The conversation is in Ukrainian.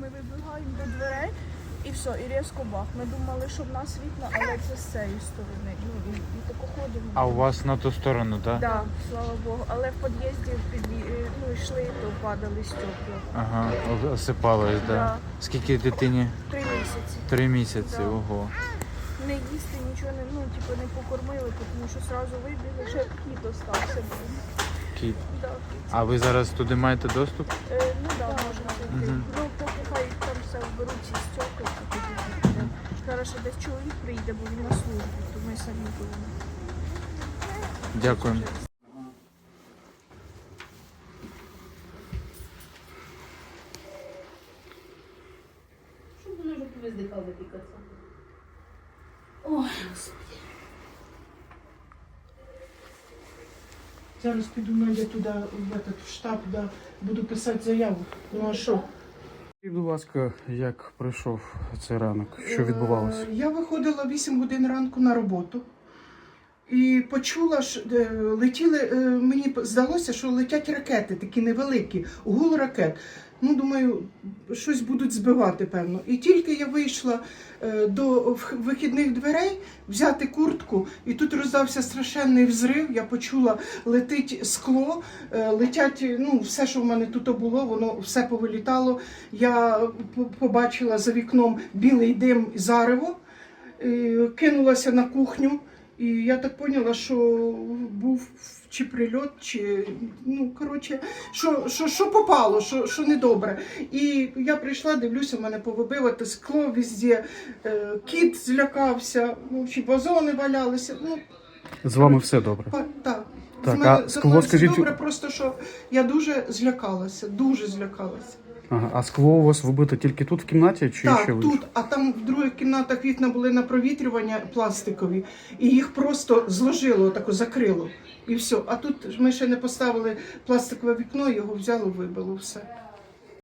ми вибігаємо до дверей і все, і різко бах. Ми думали, що в нас вікна, але це з цієї сторони. Ну, і, і тако ходимо. А у вас на ту сторону, так? Да, слава Богу. Але в під'їзді під'ї- е, ну, йшли, то падали стекла. Ага, осипалось, да. Да. Скільки дитині? Три місяці. Три місяці, Да. ого. Не їсти, нічого не, ну, типу, не покормили, тому що одразу вибігли, ще кіт остався. Кіт. Да. А ви зараз туди маєте доступ? Е, ну да, можна зайти. Мгм. Ну, поки хай там все вберуть ці стекла, то тоді. Зараз ще десь чоловік прийде, бо він на службі, то ми самі будемо. Дякую. Щоб вони вже повиздихали пікатися. Ой, господи. Зараз піду я туди, в этот штаб, да, буду писати заяву. Ну а що? І, будь ласка, як пройшов цей ранок? Що відбувалося? Е, Я виходила 8 годин ранку на роботу і почула, що е, летіли, е, мені здалося, що летять ракети, такі невеликі, гул ракет. Ну, думаю, щось будуть збивати, певно. І тільки я вийшла е, до вихідних дверей взяти куртку, і тут роздався страшенний взрив. Я почула, летить скло, е, летять, ну, все, що в мене тут було, воно все повилітало. Я побачила за вікном білий дим зарево, кинулася на кухню. І я так поняла, що був чи прильот, чи ну коротше, що, що, що попало, що, що недобре. І я прийшла, дивлюся, мене повибивати скло везде, е, кіт злякався, ну, чи вазони валялися. Ну, З вами все добре. па- так. Так, З мене, а скло, скажіть- добре, просто що я дуже злякалася, дуже злякалася. Ага. А скло у вас вибито тільки тут в кімнаті чи Так, ще в тут, а там в других кімнатах вікна були на провітрювання пластикові, і їх просто зложило, тако закрило. І все. А тут ми ще не поставили пластикове вікно, його взяло, вибило все.